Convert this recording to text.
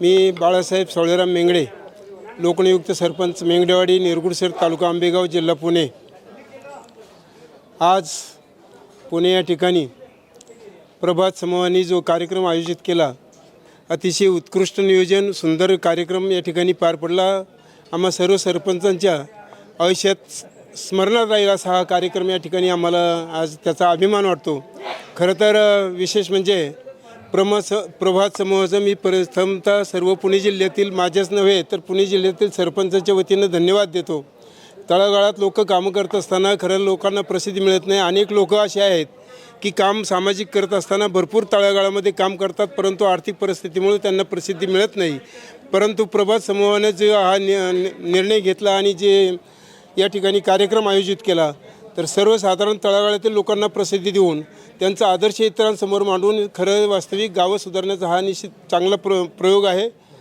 मी बाळासाहेब सावळेराम मेंगडे लोकनियुक्त सरपंच मेंगडेवाडी निरगुडसर तालुका आंबेगाव जिल्हा पुणे. आज पुणे या ठिकाणी प्रभात समूहाने जो कार्यक्रम आयोजित केला अतिशय उत्कृष्ट नियोजन सुंदर कार्यक्रम या ठिकाणी पार पडला. आम्हा सर्व सरपंचांच्या आयुष्यात स्मरणात राहील असा हा कार्यक्रम या ठिकाणी आम्हाला आज त्याचा अभिमान वाटतो. खरं तर विशेष म्हणजे प्रमस प्रभात समूहाचं मी प्रथमतः सर्व पुणे जिल्ह्यातील माझ्याच नव्हे तर पुणे जिल्ह्यातील सरपंचाच्या वतीनं धन्यवाद देतो. तळागाळात लोक कामं करत असताना खरं लोकांना प्रसिद्धी मिळत नाही. अनेक लोक असे आहेत की काम सामाजिक करत असताना भरपूर तळागाळामध्ये काम करतात परंतु आर्थिक परिस्थितीमुळे त्यांना प्रसिद्धी मिळत नाही. परंतु प्रभात समूहाने जो हा नि- निर्णय घेतला आणि जे या ठिकाणी कार्यक्रम आयोजित केला तर सर्वसाधारण तळागाळातील लोकांना प्रसिद्धी देऊन त्यांचा आदर्श इतरांसमोर मांडून खरं वास्तविक गावं सुधारण्याचा हा निश्चित चांगला प्र प्रयोग आहे.